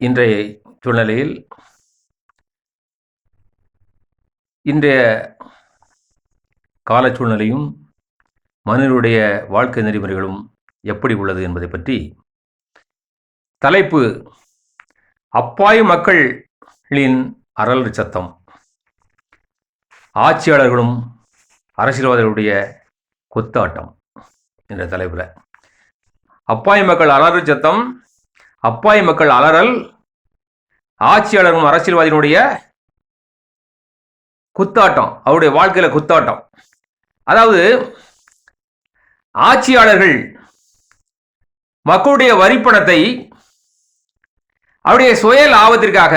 இன்றைய சூழ்நிலையில் இன்றைய கால சூழ்நிலையும் மனிதனுடைய வாழ்க்கை நெறிமுறைகளும் எப்படி உள்ளது என்பதை பற்றி தலைப்பு அப்பாய் மக்களின் அரல் சத்தம். ஆட்சியாளர்களும் அரசியல்வாதிகளுடைய கொத்தாட்டம் என்ற தலைப்பில். அப்பாய் மக்கள் அலறு சத்தம் அப்பாய் மக்கள் அலறல் ஆட்சியாளரும் அரசியல்வாதியினுடைய குத்தாட்டம் அவருடைய வாழ்க்கையில் குத்தாட்டம். அதாவது ஆட்சியாளர்கள் மக்களுடைய வரிப்பணத்தை அவருடைய சுய லாபத்திற்காக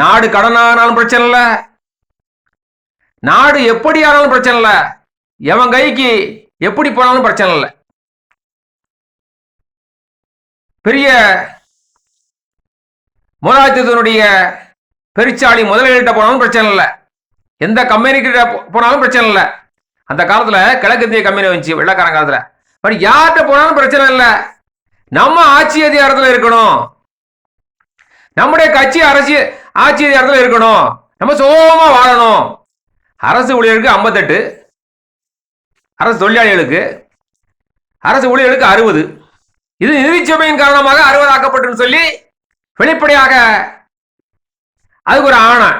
நாடு கடனானாலும் பிரச்சனை இல்லை நாடு எப்படி ஆனாலும் பிரச்சனை இல்லை எவன் கைக்கு எப்படி போனாலும் பிரச்சனை இல்லை. பெரிய முதலாளித்துவத்தினுடைய பெருச்சாளி முதலீட்ட போனாலும் பிரச்சனை இல்லை. எந்த கம்பெனிக்கிட்ட போனாலும் பிரச்சனை இல்லை. அந்த காலத்தில் கிழக்கிந்திய கம்பெனி வந்துச்சு வெள்ளக்காரன் காலத்தில். பட் யார்கிட்ட போனாலும் பிரச்சனை இல்லை. நம்ம ஆட்சி அதிகாரத்தில் இருக்கணும். நம்முடைய கட்சி அரசு ஆட்சி அதிகாரத்தில் இருக்கணும். நம்ம சுகமா வாழணும். அரசு ஊழியர்களுக்கு ஐம்பத்தெட்டு அரசு தொழிலாளிகளுக்கு அரசு ஊழியர்களுக்கு அறுபது. இது நிதிச்சுமையின் காரணமாக அறுவதாக்கப்பட்டு சொல்லி வெளிப்படையாக அதுக்கு ஒரு ஆணை.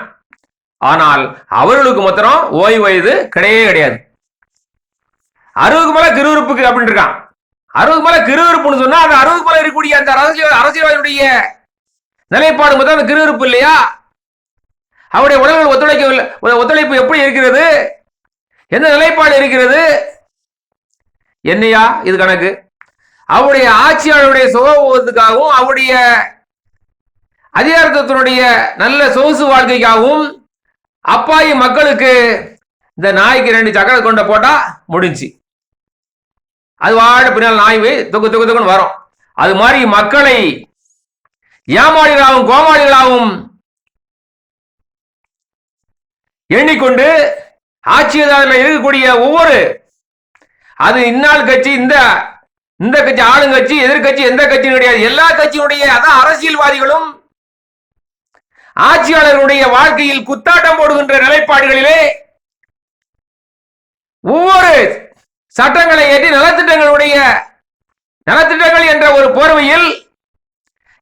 ஆனால் அவர்களுக்கு மொத்தம் ஓய்வு வயது கிடையவே கிடையாது. அறுபதுக்கு மேல கிருவிருப்புக்கு அப்படின்னு இருக்கான். அறுபதுக்கு மேல கிருவிருப்புன்னு சொன்னா அந்த அறுபதுக்கு மேல இருக்கக்கூடிய அந்த அரசியல் அரசியல்வாதியுடைய நிலைப்பாடு மொத்தம் அந்த கிருவிருப்பு இல்லையா? அவருடைய உடல்கள் ஒத்துழைக்கவில்லை ஒத்துழைப்பு எப்படி இருக்கிறது? எந்த நிலைப்பாடு இருக்கிறது? என்னையா? இது கணக்கு. அவருடைய ஆட்சியாளருடைய சுகபோகத்துக்காகவும் அவருடைய அதிகாரத்தினுடைய நல்ல சொகுசு வாழ்க்கைக்காகவும் அப்பாயி மக்களுக்கு இந்த நாய்க்கு ரெண்டு சக்கரை கொண்ட போட்டா முடிஞ்சு அது வாழ பின்னால் நாய் போய் தொக்கு தொக்கு தொக்குன்னு வரும். அது மாதிரி மக்களை ஏமாளிகளாகவும் கோமாளிகளாகவும் எண்ணிக்கொண்டு ஆட்சியாளர்கள் இருக்கக்கூடிய ஒவ்வொரு அது இந்நாள் கட்சி இந்த இந்த கட்சி ஆளுங்கட்சி எதிர்கட்சி எந்த கட்சியும் கிடையாது. எல்லா கட்சியினுடைய அதான் அரசியல்வாதிகளும் ஆட்சியாளர்களுடைய வாழ்க்கையில் குத்தாட்டம் போடுகின்ற நிலைப்பாடுகளிலே ஒவ்வொரு சட்டங்களை ஏற்றி நலத்திட்டங்களுடைய நலத்திட்டங்கள் என்ற ஒரு போர்வையில்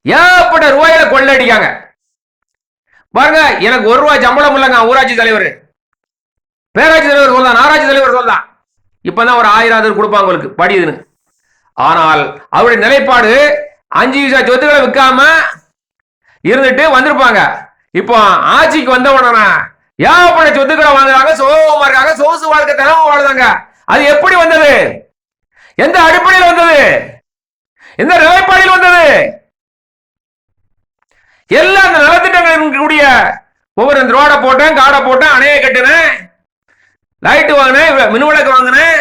ஏகப்பட்ட ரூபாயில கொள்ளடிக்காங்க. பாருங்க எனக்கு ஒரு ரூபாய் சம்பளம் இல்லைங்க ஊராட்சி தலைவர். பேராட்சி தலைவர் சொல்லலாம் நாராட்சி தலைவர் சொல்லலாம் இப்பதான் ஒரு ஆயிரம் கொடுப்பாங்க உங்களுக்கு. படியுதுன்னு. ஆனால் அவருடைய நிலைப்பாடு அஞ்சு விசா சொத்துக்களை விற்காம இருந்துட்டு வந்திருப்பாங்க. இப்போ ஆட்சிக்கு வந்த உடனே ஏகப்பட்ட சொத்துக்களை வாங்குறாங்க? சோகமா இருக்காங்க. சோசு வாழ்க்கை தினமும் வாழ்ந்தாங்க அது எப்படி வந்தது? எந்த அடிப்படையில் வந்தது? எந்த நிலைப்பாடில் வந்தது? எல்லா அந்த நலத்திட்டங்கள் இருக்கக்கூடிய ஒவ்வொரு இந்த ரோடை போட்டேன் காடை போட்டேன் அணையை கட்டினேன் லைட்டு வாங்கினேன் மின்விளக்கு வாங்கினேன்.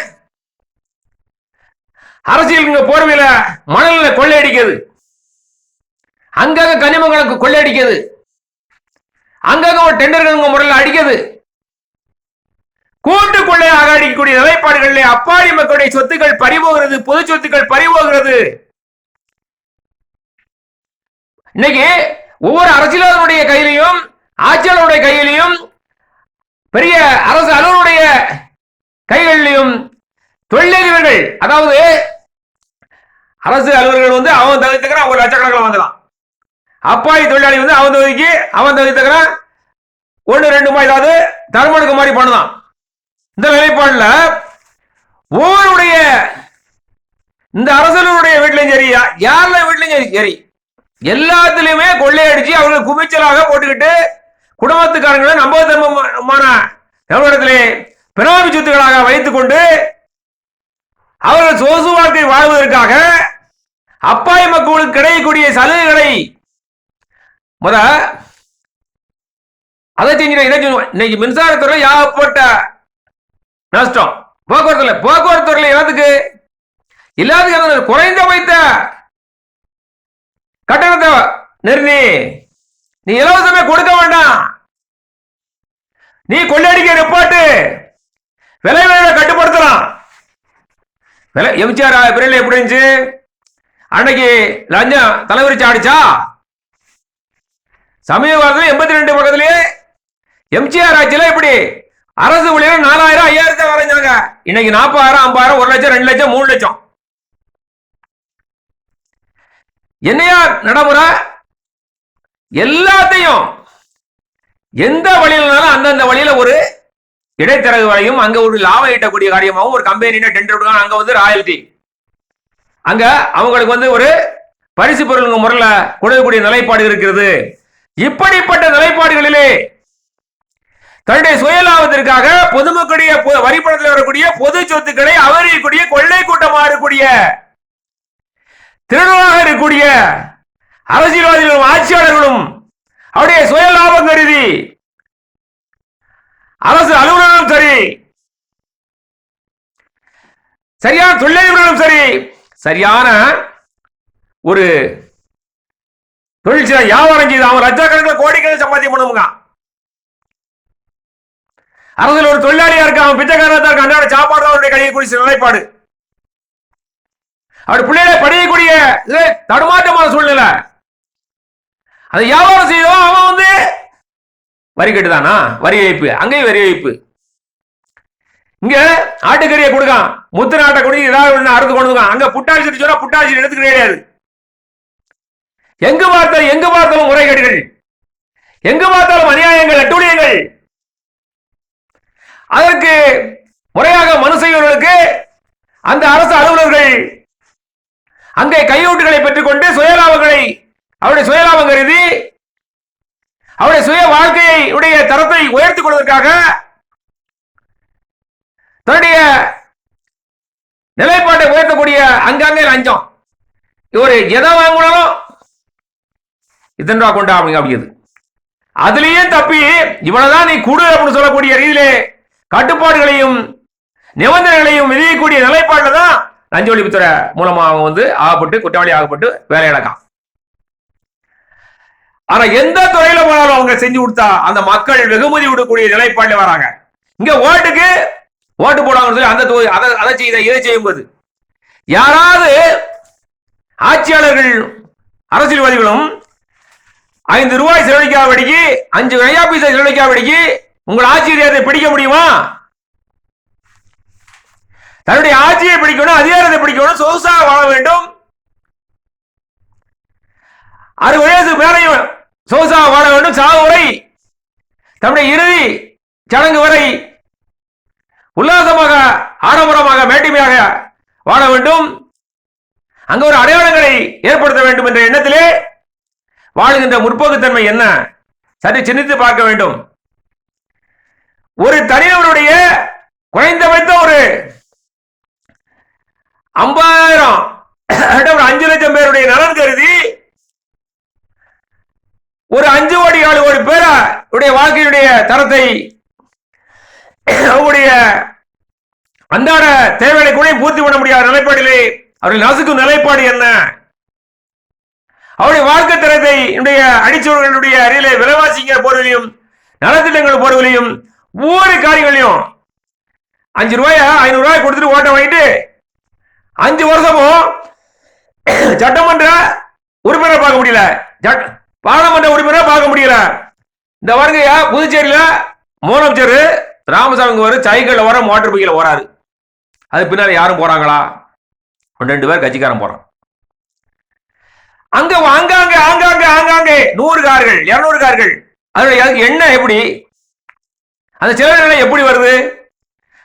அரசியல் இங்க போர்வையில மணல்ல கொள்ளையடிக்கிறது. அங்கங்க கனிமங்களுக்கு கொள்ளையடிக்கிறது. அங்கங்க ஒரு டெண்டர்கள் முறையில் அடிக்கிறது. கூட்டு கொள்ளையாக அடிக்கக்கூடிய நிலைப்பாடுகளில் அப்பாடி மக்களுடைய சொத்துக்கள் பறிபோகிறது பொது சொத்துக்கள் பறிபோகிறது. இன்னைக்கு ஒவ்வொரு அரசியலாளருடைய கையிலையும் ஆட்சியாளருடைய கையிலையும் பெரிய அரசு அலுவலுடைய கைகளிலையும் தொழிலதிபர்கள் அதாவது அரசு அலுவலர்கள் வந்து அவன் தகுதிக்கிறான் ஒரு லட்சக்கணக்கில் வாங்கலாம். அப்பாவி தொழிலாளி வந்து அவன் தகுதிக்கு அவன் தகுதிக்கிறான் ஒன்று ரெண்டு மாதிரி ஏதாவது தர்மனுக்கு மாதிரி பண்ணுதான். இந்த நிலைப்பாடில் ஒவ்வொருடைய இந்த அரசர்களுடைய வீட்லையும் சரி யாருல வீட்லையும் சரி சரி. எல்லாத்துலயுமே கொள்ளையடிச்சு அவர்கள் குமிச்சலாக போட்டுக்கிட்டு குடும்பத்துக்காரங்களை நம்பகத்தன்மமான எவரிடத்திலே பினாமி சொத்துக்களாக வைத்துக்கொண்டு அவர்கள் சோசு வாழ்க்கை வாழ்வதற்காக அப்பாய் மக்களுக்கு கிடைக்கக்கூடிய சலுகைகளை முத அதை செஞ்சு இன்னைக்கு மின்சாரத்துறை யாகப்பட்ட நஷ்டம். போக்குவரத்துல போக்குவரத்து எல்லாத்துக்கு இல்லாத குறைந்த வைத்த கட்டணத்தை நிறுத்தி நீ இலவசமே கொடுக்க வேண்டாம். நீ கொள்ளடிக்க ரிப்போர்ட்டு விலை விலை கட்டுப்படுத்தலாம். விலை எம்ஜிஆர் பிரிவில் எப்படி இருந்துச்சு? அன்னைக்கு லஞ்சம் தலைவரிச்சு ஆடிச்சா? சமீப காலத்தில் எண்பத்தி ரெண்டு பக்கத்திலேயே எம்ஜிஆர் ஆட்சியில் எப்படி? அரசு ஊழியர் நாலாயிரம் ஐயாயிரத்தை வரைஞ்சாங்க. இன்னைக்கு நாற்பதாயிரம் ஐம்பதாயிரம் ஒரு லட்சம் ரெண்டு லட்சம் மூணு லட்சம். என்னையா நடைமுறை? எல்லாத்தையும் எந்த வழியிலனாலும் அந்தந்த வழியில ஒரு இடைத்தரகு வழியும் அங்க ஒரு லாபம் ஈட்டக்கூடிய காரியமாகவும் ஒரு கம்பெனின டெண்டர் விடுவாங்க அங்க வந்து ராயல்டி அங்க அவங்களுக்கு வந்து ஒரு பரிசு பொருள் முறையில கொடுக்கக்கூடிய நிலைப்பாடு இருக்கிறது. இப்படிப்பட்ட நிலைப்பாடுகளிலே தன்னுடைய சுயலாபத்திற்காக பொதுமக்களுடைய பொ- வரிப்பணத்தில் வரக்கூடிய பொது சொத்துக்களை அபகரிக்கக்கூடிய கொள்ளை கூட்டமாக இருக்கக்கூடிய திருடராக இருக்கக்கூடிய அரசியல்வாதிகளும் ஆட்சியாளர்களும் அவருடைய சுயலாபம் கருதி அரசு அலுவலர்களும் சரி. சரியான தொழிலதிபர்களும் சரி. சரியான ஒரு தொழிற்சியா வியாபாரம் செய்து அவன் லட்சக்கணக்கில் கோடிக்கணக்கில் சம்பாத்தியம் பண்ணுவாங்க. அரசில் ஒரு தொழிலாளியா இருக்க அவன் பிச்சைக்காரன் தான் இருக்க அன்றாட சாப்பாடு தான் அவருடைய கையை குறிச்ச நிலைப்பாடு. அவர் பிள்ளைகளை படிக்கக்கூடிய இது தடுமாற்றமான சூழ்நிலை. அதை வியாபாரம் செய்தோ அவன் வந்து வரி கட்டுதானா? வரி வைப்பு அங்கேயும் வரி வைப்பு இங்க ஆட்டுக்கறியை கொடுக்கான். முத்து நாட்டை கொடுத்து ஏதாவது ஒண்ணு அறுத்து கொண்டு அங்க புட்டாசி சொன்னா புட்டாசி எடுத்துக்க கிடையாது. எங்கு பார்த்தாலும் எங்கு பார்த்தாலும் முறைகேடுகள் எங்கு பார்த்தாலும் அநியாயங்கள் அட்டூழியங்கள். அதற்கு முறையாக மனு செய்வர்களுக்கு அந்த அரசு அலுவலர்கள் அங்கே கையூட்டுகளை பெற்றுக்கொண்டு சுயலாபங்களை அவருடைய சுயலாபம் கருதி அவருடைய சுய வாழ்க்கையை உடைய தரத்தை உயர்த்திக் கொள்வதற்காக தன்னுடைய நிலைப்பாட்டை உயர்த்தக்கூடிய அங்கங்கே லஞ்சம். இவர் எதை வாங்கினாலும் இத்தனை ரூபா கொண்டா அப்படிங்க அப்படிது அதுலயும் தப்பி இவ்வளவுதான் நீ கொடு அப்படின்னு சொல்லக்கூடிய ரீதியிலே கட்டுப்பாடுகளையும் நிபந்தனைகளையும் விதிக்கக்கூடிய நிலைப்பாட்டில் தான் லஞ்ச ஒழிப்புத்துறை மூலமாக அவன் வந்து ஆகப்பட்டு குற்றவாளி ஆகப்பட்டு வேலை இழக்கான் ஆனா எந்த துறையில போனாலும் அவங்க செஞ்சு கொடுத்தா அந்த மக்கள் வெகுமதி விடக்கூடிய நிலைப்பாட்டில் வராங்க. இங்க ஓட்டுக்கு ஓட்டு போடாங்கன்னு சொல்லி அந்த தொகுதி அதை அதை செய்த இதை செய்யும்போது யாராவது ஆட்சியாளர்கள் அரசியல்வாதிகளும் ஐந்து ரூபாய் செலவழிக்காதபடிக்கு அஞ்சு நயா பைசா செலவழிக்காதபடிக்கு உங்கள் ஆட்சி பிடிக்க முடியுமா? தன்னுடைய ஆட்சியை பிடிக்கணும் அதிகாரத்தை பிடிக்கணும் சொகுசாக வாழ வேண்டும். அறுபது வயசு மேலையும் சோசா வாழ வேண்டும் சாவு வரை. தன்னுடைய இறுதி சடங்கு வரை உல்லாசமாக ஆடம்பரமாக மேட்டிமையாக வாழ வேண்டும். அங்க ஒரு அடையாளங்களை ஏற்படுத்த வேண்டும் என்ற எண்ணத்திலே வாழுகின்ற முற்போக்குத்தன்மை என்ன? சற்று சிந்தித்து பார்க்க வேண்டும். ஒரு தனிநபருடைய குறைந்தபட்ச ஒரு ஐம்பதாயிரம் ஒரு அஞ்சு லட்சம் பேருடைய நலன் கருதி ஒரு அஞ்சு கோடி ஏழு கோடி பேர உடைய வாழ்க்கையுடைய தரத்தை அவருடைய அன்றாட தேவைகளை கூட பூர்த்தி பண்ண முடியாத நிலைப்பாடிலே அவர்கள் நசுக்கும் நிலைப்பாடு என்ன? அவருடைய வாழ்க்கை தரத்தை என்னுடைய அடிச்சவர்களுடைய அருகிலே விலைவாசிங்கிற போர்விலையும் நலத்திட்டங்கள் போர்விலையும் ஒவ்வொரு காரியங்களையும் அஞ்சு ரூபாயா ஐநூறு ரூபாய் கொடுத்துட்டு ஓட்ட வாங்கிட்டு அஞ்சு வருஷமும் சட்டமன்ற உறுப்பினரை பார்க்க முடியல. பாராளுமன்ற உறுப்பினரை பார்க்க முடியல. இந்த வருகையா புதுச்சேரியில முதலமைச்சர் ராமசாமி வரும் சைக்கிளில் வர மோட்டர் பைக்கில் வராரு. அது பின்னால யாரும் போறாங்களா? ரெண்டு பேர் கட்சிக்காரன் போறான். அங்க ஆங்காங்க ஆங்காங்க ஆங்காங்கே. நூறு கார்கள் இருநூறு கார்கள். அதனுடைய என்ன எப்படி? அந்த செலவுகளை எப்படி வருது?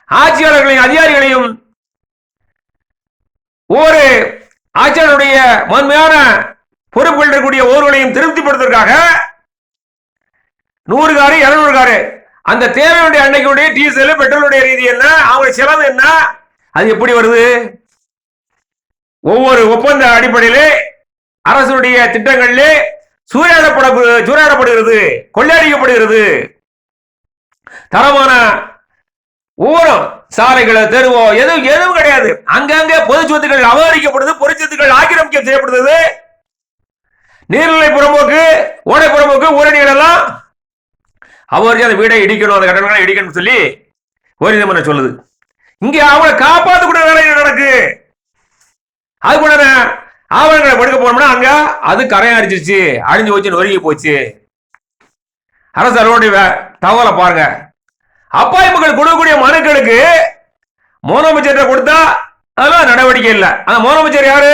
ஆட்சியாளர்களையும் அதிகாரிகளையும் ஒவ்வொரு ஆட்சியாளருடைய முதன்மையான பொறுப்புகள் இருக்கக்கூடிய ஒருவனையும் திருப்திப்படுத்துவதற்காக நூறு காரு இருநூறு காரு அந்த தேவையுடைய அன்னைக்குடைய டீசல் பெட்ரோலுடைய ரீதி என்ன அவங்க செலவு என்ன அது எப்படி வருது? ஒவ்வொரு ஒப்பந்த அடிப்படையிலே அரசுடைய திட்டங்களில் சூறையாடப்பட சூறையாடப்படுகிறது கொள்ளையடிக்கப்படுகிறது. தரமான ஊரம் சாலைகளோ தெருவோ எதுவும் எதுவும் கிடையாது. அங்கங்க பொது சொத்துக்கள் அபகரிக்கப்படுது பொது சொத்துக்கள் செய்யப்படுது நீர்நிலை புறம்போக்கு ஓடை புறம்போக்கு ஊரணிகள் எல்லாம் அவருக்கு அந்த வீடை இடிக்கணும் அந்த கட்டணங்களை இடிக்கணும்னு சொல்லி உயர்நீதிமன்றம் சொல்லுது. இங்க அவங்களை காப்பாற்றக்கூடிய வேலை நடக்கு? அது கூட ஆவணங்களை படுக்க போனோம்னா அங்க அது கரையை அடிச்சிருச்சு அழிஞ்சு போச்சு நொறுங்கி போச்சு. அரசு அதனுடைய தகவலை பாருங்க. அப்பாவி மக்கள் கொடுக்கக்கூடிய மனுக்களுக்கு முதலமைச்சர்கிட்ட கொடுத்தா அதெல்லாம் நடவடிக்கை இல்லை. அந்த முதலமைச்சர் யாரு?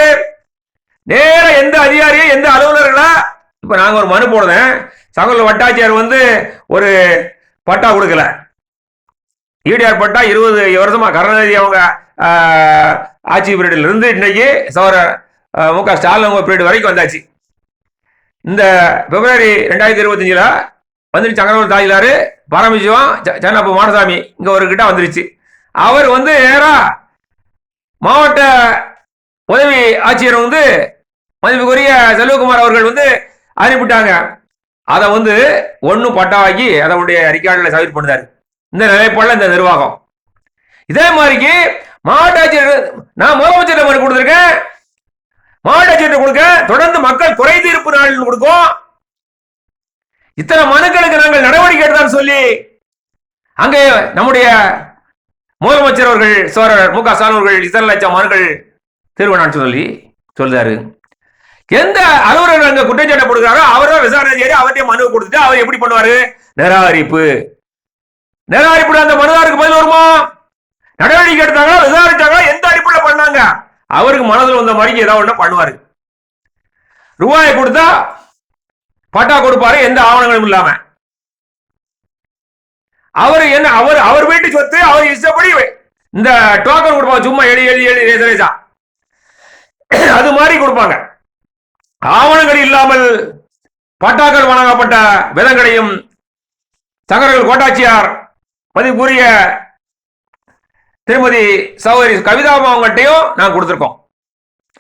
நேர எந்த அதிகாரியும் எந்த அலுவலர்களா இப்ப நாங்க ஒரு மனு போடுறேன். சகோதர வட்டாட்சியர் வந்து ஒரு பட்டா கொடுக்கல. ஈடிஆர் பட்டா இருபது வருஷமா கருணாநிதி அவங்க ஆட்சி பீரியடில் இருந்து இன்னைக்கு சோர மு க ஸ்டாலின் அவங்க பீரியட் வரைக்கும் வந்தாச்சு. இந்த பிப்ரவரி ரெண்டாயிரத்தி இருபத்தஞ்சில் வந்துருச்சு சங்கரவர் தாயிலாரு பரமசிவம் சன்னப்ப மாடசாமி இங்கே ஒரு கிட்ட வந்துருச்சு. அவர் வந்து நேராக மாவட்ட உதவி ஆட்சியர் வந்து மதிப்புக்குரிய செல்வகுமார் அவர்கள் வந்து அனுப்பிட்டாங்க அதை வந்து ஒன்று பட்டாவாக்கி அதனுடைய அறிக்கையாளர்களை சப்மிட் பண்ணுறாரு இந்த நிலைப்பாடில் இந்த நிர்வாகம். இதே மாதிரிக்கு மாவட்ட ஆட்சியர் நான் முதலமைச்சர் மனு கொடுத்துருக்கேன். மாவட்ட ஆட்சியர் கொடுக்க தொடர்ந்து மக்கள் குறை தீர்ப்பு நாள் கொடுக்கும். இத்தனை மனுக்களுக்கு நாங்கள் நடவடிக்கை எடுத்தான்னு சொல்லி அங்கே நம்முடைய முதலமைச்சர் அவர்கள் சோழர் மு க ஸ்டாலின் அவர்கள் இத்தனை லட்சம் மனுக்கள் திருவண்ணான்னு சொல்லி சொல்றாரு. எந்த அலுவலர் அங்க குற்றச்சாட்டை கொடுக்குறாரோ அவர் விசாரணை செய்து அவர்கிட்ட மனு கொடுத்துட்டு அவர் எப்படி பண்ணுவாரு? நிராகரிப்பு. நிராகரிப்பு அந்த மனுதாருக்கு பதில் வருமா? நடவடிக்கை எடுத்தாங்களா? விசாரிச்சாங்களா? எந்த அடிப்படையில் பண்ணாங்க? அவருக்கு மனதில் வந்த மாதிரி ஏதாவது ஒன்று பண்ணுவாரு. ரூபாயை கொடுத்தா பட்டா கொடுப்பாரு எந்த ஆவணங்களும் இல்லாம. அவர் என்ன அவர் அவர் வீட்டு சொத்து அவர் இஷ்டப்படி இந்த டோக்கன் கொடுப்பாங்க சும்மா எழுதி எழுதி எழுதி ரேசா அது மாதிரி கொடுப்பாங்க. ஆவணங்கள் இல்லாமல் பட்டாக்கள் வழங்கப்பட்ட விதங்களையும் சங்கரர்கள் கோட்டாட்சியார் மதிப்புரிய திருமதி சௌகரி கவிதாபா அவங்கள்ட்டையும் நாங்கள் கொடுத்துருக்கோம்.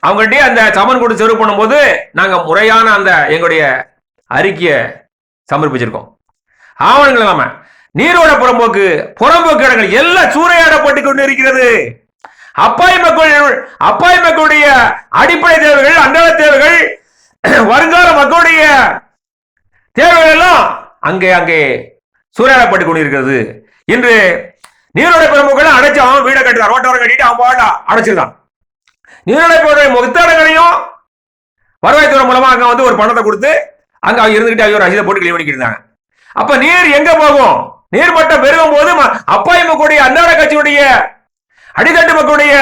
அவங்கள்ட்டையும் அந்த சமன் கொடுத்து செருவு பண்ணும்போது நாங்கள் முறையான அந்த எங்களுடைய அறிக்கையை சமர்ப்பிச்சிருக்கோம். ஆவணங்கள் இல்லாமல் நீரோட புறம்போக்கு புறம்போக்கு இடங்கள் எல்லாம் சூறையாடப்பட்டு கொண்டு இருக்கிறது அப்பாய் மக்கள் அப்பாய் மக்களுடைய அடிப்படை தேவைகள் அன்றாட தேவைகள் வருங்கால மக்களுடைய தேவைகள் எல்லாம் அங்கே அங்கே சூறையாடப்பட்டு கொண்டிருக்கிறது. இன்று நீரோடை அடைச்சு அவன் வீடை கட்டுதான் ரோட்டோரம் கட்டிட்டு அவன் பாடா அடைச்சிருந்தான். நீரோடை பெருமை முகத்தாடங்களையும் வருவாய்த்துறை மூலமா அங்க வந்து ஒரு பணத்தை கொடுத்து அங்க அவங்க இருந்துகிட்டு அவங்க ஒரு ரசீதை போட்டு கிளீன் பண்ணிக்கிட்டு இருந்தாங்க. அப்ப நீர் எங்க போகும்? நீர்மட்டம் பெருகும் போது ம- அப்பாவி அன்றாட கட்சியுடைய அடித்தட்டு மக்களுடைய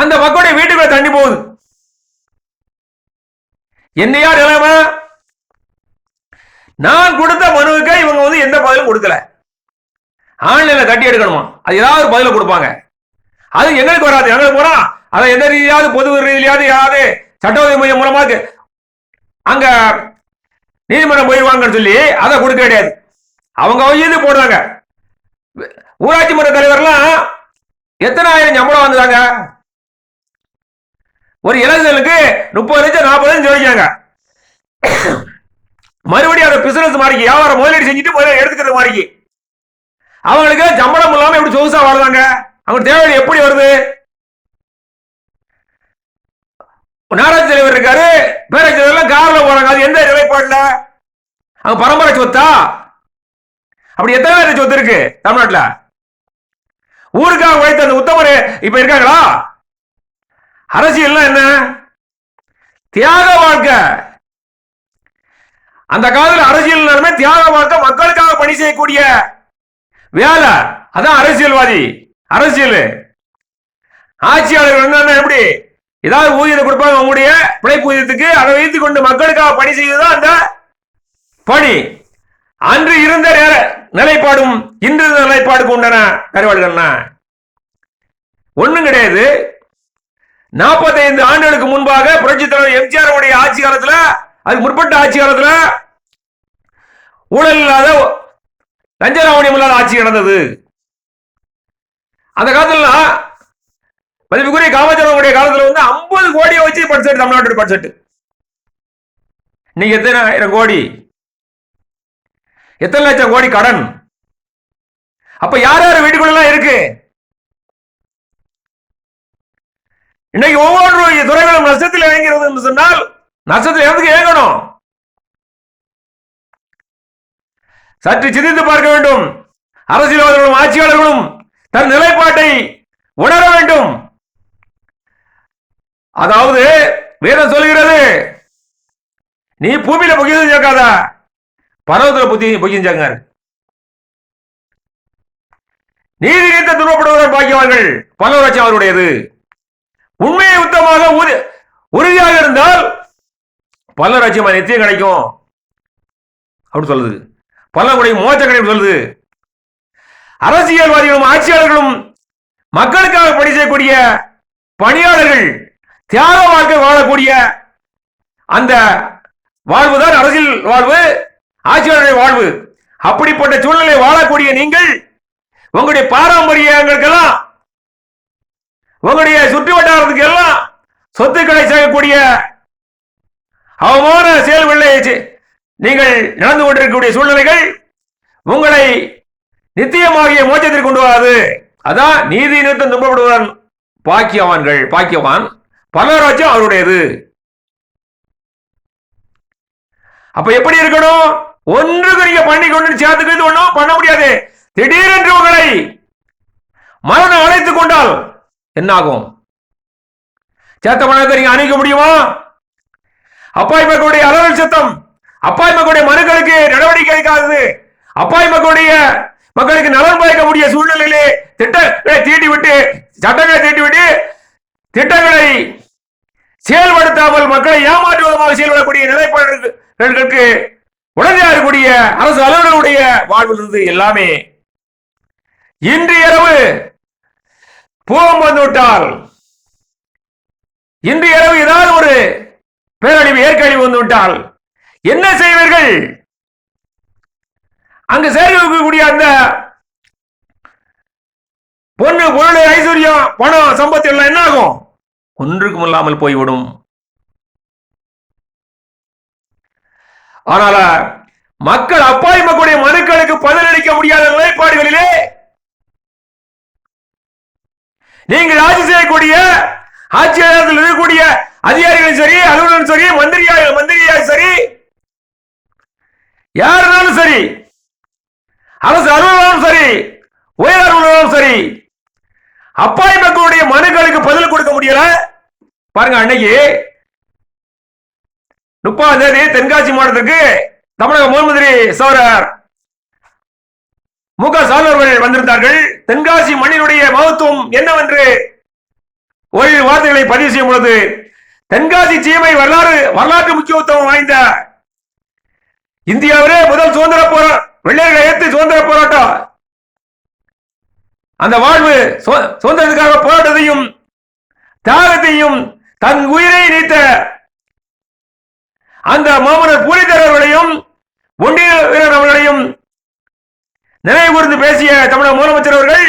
அந்த மக்களுடைய வீட்டுக்குள்ள தண்ணி போகுது. என்னையா நிலைமை நான் கொடுத்த மனுவுக்கு இவங்க வந்து எந்த பதிலும் கொடுக்கல. ஆன்லைன்ல கட்டி எடுக்கணுமா? அது ஏதாவது ஒரு பதில கொடுப்பாங்க. அது எங்களுக்கு வராது. எங்களுக்கு போனா அதை எந்த ரீதியாவது பொது ரீதியாவது யாராவது சட்ட உதவி மையம் மூலமா அங்க நீதிமன்றம் போயிடுவாங்கன்னு சொல்லி அதை கொடுக்க கிடையாது. அவங்க இது போடுறாங்க. ஊராட்சி மன்ற தலைவர்லாம் எத்தனை ஆயிரம் சம்பளம் வந்துதாங்க ஒரு இளைஞர்களுக்கு முப்பது லட்சம் நாற்பது லட்சம் சொல்லிக்காங்க மறுபடியும் அதை பிசினஸ் மாறிக்கு வியாபாரம் முதலீடு செஞ்சுட்டு முதல்ல எடுத்துக்கிறது மாறிக்கு அவங்களுக்கு சம்பளம் இல்லாம எப்படி சொகுசா வாழ்றாங்க? அவங்க தேவை எப்படி வருது? நாராஜ் தலைவர் இருக்காரு பேராட்சி தலைவர்லாம் கார்ல போறாங்க அது எந்த நிலைப்பாடுல? அவங்க பரம்பரை சொத்தா? அப்படி எத்தனை பேர் சொத்து இருக்கு தமிழ்நாட்டில்? ஊருக்காக உழைத்த அந்த உத்தமர் இப்ப இருக்காங்களா? அரசியல் என்ன? தியாக வாழ்க்கை. அந்த காலத்தில் அரசியல் நிலைமை தியாக வாழ்க்கை மக்களுக்காக பணி செய்யக்கூடிய வேலை. அதான் அரசியல்வாதி. அரசியல். ஆட்சியாளர்கள் என்னன்னா எப்படி? ஏதாவது ஊதியத்தை கொடுப்பாங்க அவங்களுடைய பிழைப்பு ஊதியத்துக்கு அதை வைத்துக் கொண்டு மக்களுக்காக பணி செய்வதுதான் அந்த பணி. அன்று இருந்த நிலைப்பாடும் இன்று நிலைப்பாடுக்கு உண்டான கருவாடுகள்னா ஒன்றும் கிடையாது. நாற்பத்தைந்து ஆண்டுகளுக்கு முன்பாக புரட்சி தலைவர் எம்ஜிஆர் உடைய ஆட்சி காலத்தில் அதுக்கு முற்பட்ட ஆட்சி காலத்தில் ஊழல் இல்லாத லஞ்சராவணியம் இல்லாத ஆட்சி நடந்தது. அந்த காலத்தில் மதிப்புக்குரிய காமச்சரவனுடைய காலத்தில் வந்து 50 கோடியை வச்சு பட்ஜெட் தமிழ்நாட்டு பட்ஜெட். இன்னைக்கு எத்தனை ஆயிரம் கோடி? எத்தனை லட்சம் கோடி கடன்? அப்ப யார் யார் வீட்டுக்குள்ள இருக்கு? இன்னைக்கு ஒவ்வொரு துறைகளும் நஷ்டத்தில் இயங்குகிறது என்று சொன்னால் நஷ்டத்தில் எதுக்கு இயங்கணும் சற்று சிந்தித்து பார்க்க வேண்டும். அரசியல்வாதிகளும் ஆட்சியாளர்களும் தன் நிலைப்பாட்டை உணர வேண்டும். அதாவது வேதம் சொல்கிறது நீ பூமியில பொக்கியம் சேர்க்காத பர்வத்துல புத்தி பொய் செஞ்சாங்க நீதி நீத்த துன்பப்படுவதற்கு பாக்கியவான்கள் பல்லவராட்சி அவருடையது உண்மையை உத்தமாக உறுதியாக இருந்தால் பல்லவராட்சியம் நிச்சயம் கிடைக்கும். அப்படின்னு சொல்லுது. பல்லவருடைய மோச்ச கிடைக்கும் சொல்லுது. அரசியல்வாதிகளும் ஆட்சியாளர்களும் மக்களுக்காக பணி செய்யக்கூடிய பணியாளர்கள் தியாக வாழ்க்கை வாழக்கூடிய அந்த வாழ்வுதான் அரசியல் வாழ்வு. ஆட்சியாளருடைய வாழ்வு. அப்படிப்பட்ட சூழ்நிலை வாழக்கூடிய நீங்கள் உங்களுடைய பாரம்பரியங்களுக்கெல்லாம் உங்களுடைய சுற்று வட்டாரத்துக்கு எல்லாம் சொத்துக்களை செய்யக்கூடிய அவமான செயல்களை நீங்கள் நடந்து கொண்டிருக்கக்கூடிய சூழ்நிலைகள் உங்களை நித்தியமாகிய மோச்சத்திற்கு கொண்டு வராது. அதான் நீதி நிறுத்தம் துன்பப்படுவதன் பாக்கியவான்கள் பாக்கியவான் பலராச்சும் அவருடையது. அப்ப எப்படி இருக்கணும்? ஒன்றுக்கு நீங்க பண்ணி கொண்டு சேர்த்துக்கிறது ஒன்றும் பண்ண முடியாது. திடீரென்று உங்களை மரணம் அழைத்துக் கொண்டால் என்னாகும்? சேர்த்த சேத்த பணத்தை நீங்க அணிக்க முடியுமா? அப்பாய் மக்களுடைய அலறல் சத்தம் அப்பாய் மக்களுடைய மனுக்களுக்கு நடவடிக்கை எடுக்காதது அப்பாய் மக்களுடைய மக்களுக்கு நலன் பயக்க முடிய சூழ்நிலையிலே திட்டங்களை தீட்டி விட்டு சட்டங்களை தீட்டி விட்டு திட்டங்களை செயல்படுத்தாமல் மக்களை ஏமாற்றுவதமாக செயல்படக்கூடிய நிலைப்பாடுகளுக்கு உடனடியாக இருக்கக்கூடிய அரசு அலுவலர்களுடைய வாழ்விலிருந்து எல்லாமே இன்று இரவு பூவம் வந்துவிட்டால் இன்று இரவு ஏதாவது ஒரு பேரழிவு ஏற்கழிவு வந்து விட்டால் என்ன செய்வீர்கள்? அங்கு சேர்க்கக்கூடிய அந்த பொண்ணு பொருள் ஐஸ்வர்யம் பணம் சம்பத்து எல்லாம் என்ன ஆகும் ஒன்றுக்கும் இல்லாமல் போய்விடும். ஆனால் மக்கள் அப்பாய் மக்களுடைய மனுக்களுக்கு பதிலளிக்க முடியாத நிலைப்பாடுகளிலே நீங்கள் ஆட்சி செய்யக்கூடிய ஆட்சியாளர்கள் இருக்கக்கூடிய அதிகாரிகளும் சரி அலுவலரும் சரி மந்திரியா மந்திரியா சரி யாருனாலும் சரி அரசு அலுவலரும் சரி உயர் அலுவலரும் சரி அப்பாய் மக்களுடைய மனுக்களுக்கு பதில் கொடுக்க முடியல. பாருங்க அன்னைக்கு முப்பதாம் தேதி தென்காசி மாவட்டத்துக்கு தமிழக முதல்மந்திரி சோழர் மு க ஸ்டாலின் அவர்கள் வந்திருந்தார்கள். தென்காசி மண்ணினுடைய மகத்துவம் என்னவென்று ஒரு வார்த்தைகளை பதிவு செய்யும் பொழுது தென்காசி சீமை வரலாறு வரலாற்று முக்கியத்துவம் வாய்ந்த இந்தியாவிலே முதல் சுதந்திர போரா வெள்ளையர்களை ஏற்று சுதந்திர போராட்டம். அந்த வாழ்வு சு- சுதந்திரத்துக்காக போராட்டத்தையும் தியாகத்தையும் தன் உயிரை நீத்த அந்த மாமனர் பூரித்தரவர்களையும் ஒன்றிய வீரர் அவர்களையும் நினைவு கூர்ந்து பேசிய தமிழக முதலமைச்சர் அவர்கள்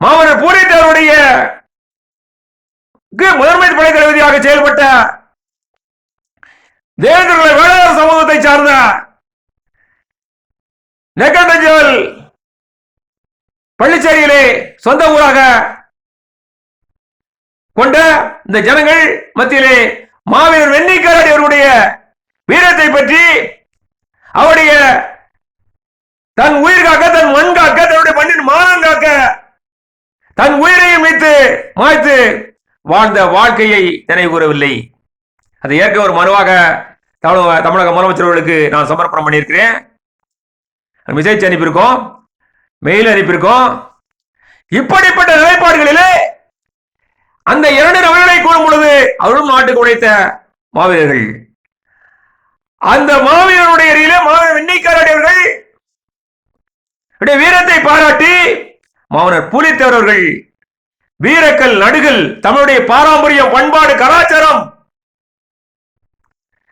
மாமன்னர் பூரித்தவருடைய முதன்மை படை தளபதியாக செயல்பட்ட தேவேந்திர வேளாண் சமூகத்தை சார்ந்த நெக்கண்டஞ்சல் பள்ளிச்சேரியிலே சொந்த ஊராக கொண்ட இந்த ஜனங்கள் மத்தியிலே மாவீரர் வெண்ணிக்காரடி அவருடைய வீரத்தை பற்றி அவருடைய தன் உயிர் காக்க தன் மண் காக்க தன்னுடைய மண்ணின் மானம் காக்க தன் உயிரையும் வைத்து மாய்த்து வாழ்ந்த வாழ்க்கையை நினைவு கூறவில்லை அதை ஏற்க ஒரு மனுவாக தமிழக தமிழக முதலமைச்சர்களுக்கு நான் சமர்ப்பணம் பண்ணியிருக்கிறேன். மெசேஜ் அனுப்பியிருக்கோம் மெயில் அனுப்பியிருக்கோம். இப்படிப்பட்ட நிலைப்பாடுகளிலே அந்த இரண்டு நபர்களை கூறும் பொழுது அவரும் நாட்டுக்கு உழைத்த மாவீரர்கள். அந்த மாவீரனுடைய இடையிலே மாவீரர் வெண்ணைக்காரடி வீரத்தை பாராட்டி மாவனர் புலித்தேவர்கள் வீரக்கல் நடுகள் தமிழுடைய பாரம்பரியம் பண்பாடு கலாச்சாரம்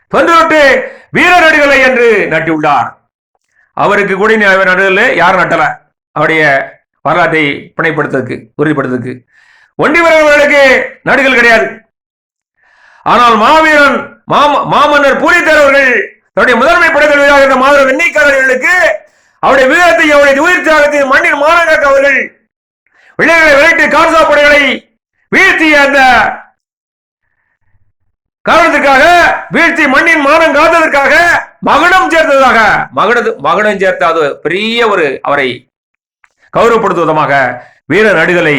தொன்று வீர நடுகளை என்று நட்டியுள்ளார். அவருக்கு கூட இனி அவர் நடுவில் யாரும் நட்டல. அவருடைய வரலாற்றை பிணைப்படுத்துறதுக்கு உறுதிப்படுத்துறதுக்கு. ஒண்டி வீரர்களுக்கு நடுகள் கிடையாது. ஆனால் மாவீரன் மாம- மாமன்னர் பூரித்தேவர்கள் தன்னுடைய முதன்மை படைத்தலைவராக இருந்த மாவீரர் வெண்ணிக்காரர்களுக்கு அவருடைய வீரத்தை அவருடைய உயிர் தியாகத்தை மண்ணின் மாநகர அவர்கள் விளையாடுகளை விளையாட்டு கார்சா படைகளை வீழ்த்திய அந்த காரணத்திற்காக வீழ்த்தி மண்ணின் மானம் காத்ததற்காக மகுடம் சேர்த்ததாக மகுடது மகுடம் சேர்த்த அது பெரிய ஒரு அவரை கௌரவப்படுத்துவதமாக வீர நடுகளை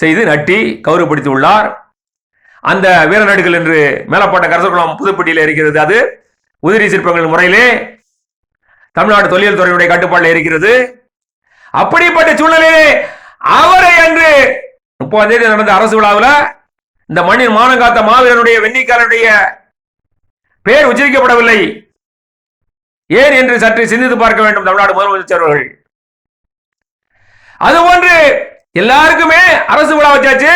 செய்து நட்டி கௌரவப்படுத்தி உள்ளார் அந்த வீரநடுகள் என்று மேலப்பட்ட கரசகுளம் புதுப்பட்டியில் இருக்கிறது அது. உதிரி சிற்பங்கள் முறையிலே தமிழ்நாடு தொழில் துறையுடைய கட்டுப்பாட்டில் இருக்கிறது. அப்படிப்பட்ட சூழ்நிலையிலே அவரை அன்று முப்பதாம் தேதி நடந்த அரசு விழாவில் இந்த மண்ணின் மானம் காத்த மாவீரனுடைய வெண்ணிக்காரனுடைய பெயர் உச்சரிக்கப்படவில்லை. ஏன் என்று சற்று சிந்தித்து பார்க்க வேண்டும் தமிழ்நாடு முதலமைச்சர் அவர்கள். அதுபோன்று எல்லாருக்குமே அரசு விழா வச்சாச்சு.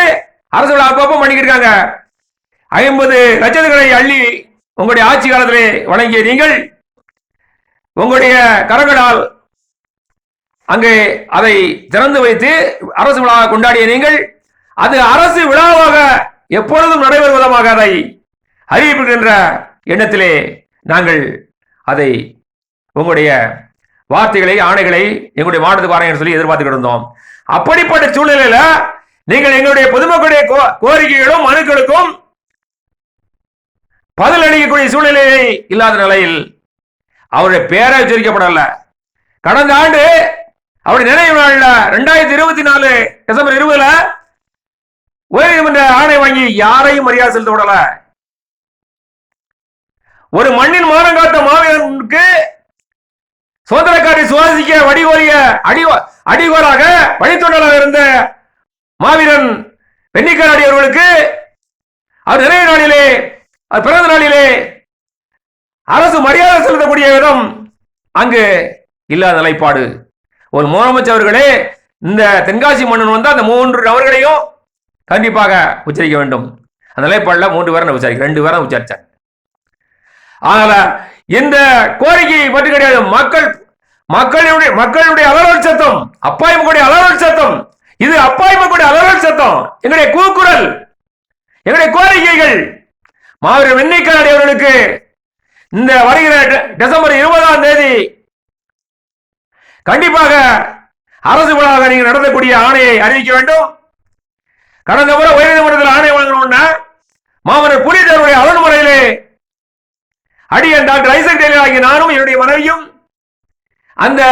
அரசு விழா அப்பப்போ பண்ணிக்கிட்டு இருக்காங்க. ஐம்பது லட்சத்துக்களை அள்ளி உங்களுடைய ஆட்சி காலத்திலே வழங்கிய நீங்கள் உங்களுடைய கரங்களால் அங்கே அதை திறந்து வைத்து அரசு விழாவை கொண்டாடிய நீங்கள் அது அரசு விழாவாக எப்பொழுதும் நடைபெறும் விதமாக அதை அறிவிக்கின்ற எண்ணத்திலே நாங்கள் அதை உங்களுடைய வார்த்தைகளை ஆணைகளை எங்களுடைய மாநிலத்துக்கு வாரங்க சொல்லி எதிர்பார்த்துக்கிட்டு இருந்தோம். அப்படிப்பட்ட சூழ்நிலையில நீங்கள் எங்களுடைய பொதுமக்களுடைய கோ- கோரிக்கைகளும் மனுக்களுக்கும் பதில் அளிக்கக்கூடிய சூழ்நிலை இல்லாத நிலையில் அவருடைய பேரை உச்சரிக்கப்படல. கடந்த ஆண்டு அவருடைய நினைவு நாள்ல ரெண்டாயிரத்தி இருபத்தி நாலு டிசம்பர் இருபதுல உயர்நீதிமன்ற ஆணை வாங்கி யாரையும் மரியாதை செலுத்த விடல. ஒரு மண்ணின் மானம் காத்த மாவீரனுக்கு சுதந்திரக்காரி சுவாசிக்க வடிகோலிய அடி அடிகோலாக வழித்தொண்டலாக இருந்த மாவீரன் வெண்ணிக்கராடி அவர்களுக்கு அவர் நிறைய நாளிலே அவர் பிறந்த நாளிலே அரசு மரியாதை செலுத்தக்கூடிய விதம் அங்கு இல்லாத நிலைப்பாடு. ஒரு முதலமைச்சர் அவர்களே இந்த தென்காசி மன்னன் வந்து அந்த மூன்று நபர்களையும் கண்டிப்பாக உச்சரிக்க வேண்டும். அந்த நிலைப்பாடில் மூன்று பேரை நான் விசாரிக்க ரெண்டு பேரை விசாரிச்சாங்க அதனால இந்த கோரிக்கை மட்டும் கிடையாது. மக்கள் மக்களுடைய மக்களுடைய அலறல் சத்தம் அப்பாய்மக்கூடிய அலறல் சத்தம். இது அப்பாய்மக்கூடிய அலறல் சத்தம். எங்களுடைய கூக்குரல் எங்களுடைய கோரிக்கைகள். மாவீரர் வெண்ணிக்கலாடி அவர்களுக்கு இந்த வருகிற டிசம்பர் இருபதாம் தேதி கண்டிப்பாக அரசு விழாவாக நீங்கள் நடத்தக்கூடிய ஆணையை அறிவிக்க வேண்டும். கடந்த முறை உயர்நீதிமன்றத்தில் ஆணை வழங்கணும்னா மாமன்னர் புலிதேவருடைய அருள்முறையிலே அடியன் டாக்டர் ஐசக் டெய்லர் ஆகிய நானும் என்னுடைய மனைவியும் அந்த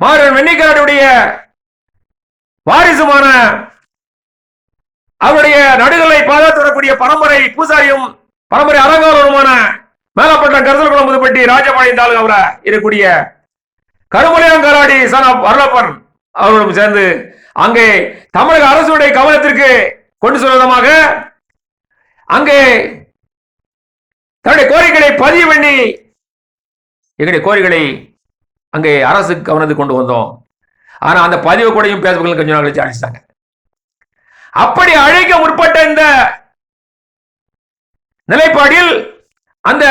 மாவீரர் வெண்ணிக்காருடைய வாரிசுமான அவருடைய நடுகளை பாதுகாத்து வரக்கூடிய பரம்பரை பூசாரியும் பரம்பரை அலங்காரருமான மேலப்பட்ட கருதல்குளம் புதுப்பட்டி ராஜபாளையம் அவரை இருக்கக்கூடிய கருமலையாங்கராடி சன் ஆஃப் அருளப்பன் அவர்களும் சேர்ந்து அங்கே தமிழக அரசுடைய கவனத்திற்கு கொண்டு செல்வதமாக அங்கே தன்னுடைய கோரிக்கைகளை பதிவு பண்ணி எங்களுடைய கோரிக்கைகளை அங்கே அரசு கவனத்துக்கு கொண்டு வந்தோம். ஆனா அந்த பதிவு கூடயும் பேஸ்புக்கில் கொஞ்சம் நாள் கழிச்சு அழைச்சிட்டாங்க அப்படி அழைக்க முற்பட்ட இந்த நிலைப்பாடில் அந்த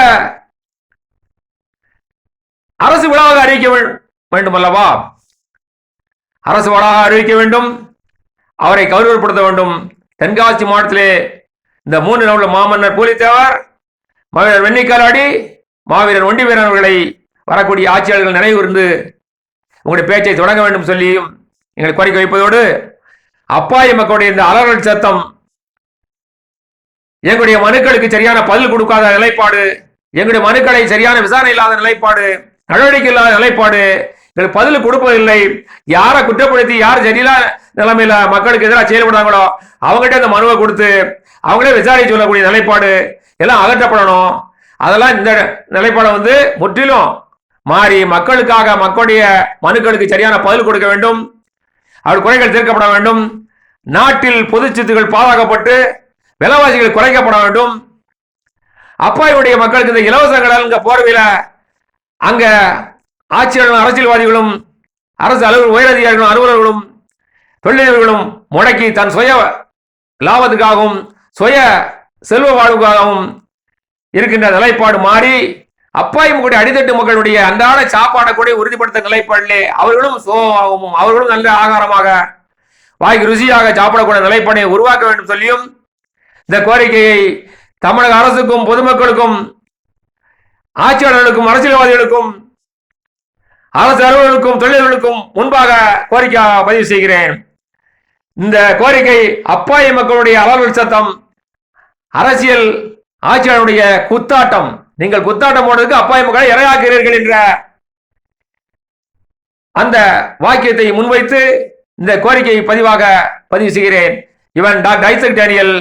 அரசு விழாவாக அறிவிக்க வேண்டும் அல்லவா அரசு வளாக அறிவிக்க வேண்டும். அவரை கௌரவப்படுத்த வேண்டும். தென்காசி மாவட்டத்திலே இந்த மூன்று நவுல மாமன்னர் பூலித்தேவர் மாவீரர் வெண்ணிக்காலாடி மாவீரர் ஒண்டி வீரன் அவர்களை வரக்கூடிய ஆட்சியாளர்கள் நினைவு இருந்து உங்களுடைய பேச்சை தொடங்க வேண்டும் சொல்லியும் எங்களை கோரிக்கை வைப்பதோடு அப்பாவி மக்களுடைய இந்த அலறல் சத்தம் எங்களுடைய மனுக்களுக்கு சரியான பதில் கொடுக்காத நிலைப்பாடு எங்களுடைய மனுக்களை சரியான விசாரணை இல்லாத நிலைப்பாடு நடவடிக்கை இல்லாத நிலைப்பாடு எங்களுக்கு பதில் கொடுப்பதில்லை. யாரை குற்றப்படுத்தி யார் சரியில்லா நிலைமையில மக்களுக்கு எதிராக செயல்படுறாங்களோ அவங்ககிட்ட அந்த மனுவை கொடுத்து அவங்களே விசாரணை சொல்லக்கூடிய நிலைப்பாடு. எல்லாம் அகற்றப்படணும். அதெல்லாம் இந்த நிலைப்பாடை வந்து முற்றிலும் மாறி மக்களுக்காக மக்களுடைய மனுக்களுக்கு சரியான பதில் கொடுக்க வேண்டும். அவர் குறைகள் தீர்க்கப்பட வேண்டும். நாட்டில் பொது சொத்துக்கள் பாதுகாக்கப்பட்டு விலைவாசிகள் குறைக்கப்பட வேண்டும். அப்பாயுடைய மக்களுக்கு இந்த இலவச கடன்ங்க போர்வையில் அங்க ஆட்சியாளர்களும் அரசியல்வாதிகளும் அரசு அலுவலர் உயரதிகாரிகளும் அலுவலர்களும் தொழிலதிபர்களும் முடக்கி தன் சுய லாபத்துக்காகவும் சுய செல்வ வாழ்வுக்காகவும் இருக்கின்ற நிலைப்பாடு மாறி அப்பாயும் கூட அடித்தட்டு மக்களுடைய அன்றாட சாப்பாடை கூட உறுதிப்படுத்த நிலைப்பாடிலே அவர்களும் சோகமாகவும் அவர்களும் நல்ல ஆகாரமாக வாய்க்கு ருசியாக சாப்பிடக்கூடிய நிலைப்பாடை உருவாக்க வேண்டும் சொல்லியும் இந்த கோரிக்கையை தமிழக அரசுக்கும் பொதுமக்களுக்கும் ஆட்சியாளர்களுக்கும் அரசியல்வாதிகளுக்கும் அரசு அலுவலர்களுக்கும் தொழிலர்களுக்கும் முன்பாக கோரிக்கை பதிவு செய்கிறேன். இந்த கோரிக்கை அப்பாய மக்களுடைய அலவல் சத்தம் அரசியல் ஆட்சியாளருடைய குத்தாட்டம். நீங்கள் குத்தாட்டம் போனதுக்கு அப்பாய மக்களை இரையாக்குகிறீர்கள் என்ற அந்த வாக்கியத்தை முன்வைத்து இந்த கோரிக்கையை பதிவாக பதிவு செய்கிறேன். இவன் doctor Isaac Daniel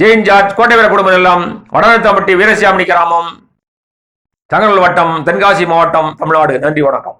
Jain George கோட்டைவீர குடும்பம் எல்லாம் வடநத்தம்பட்டி வீரசியாமணி கிராமம் தங்கநூல் வட்டம் தென்காசி மாவட்டம் தமிழ்நாடு. நன்றி வணக்கம்.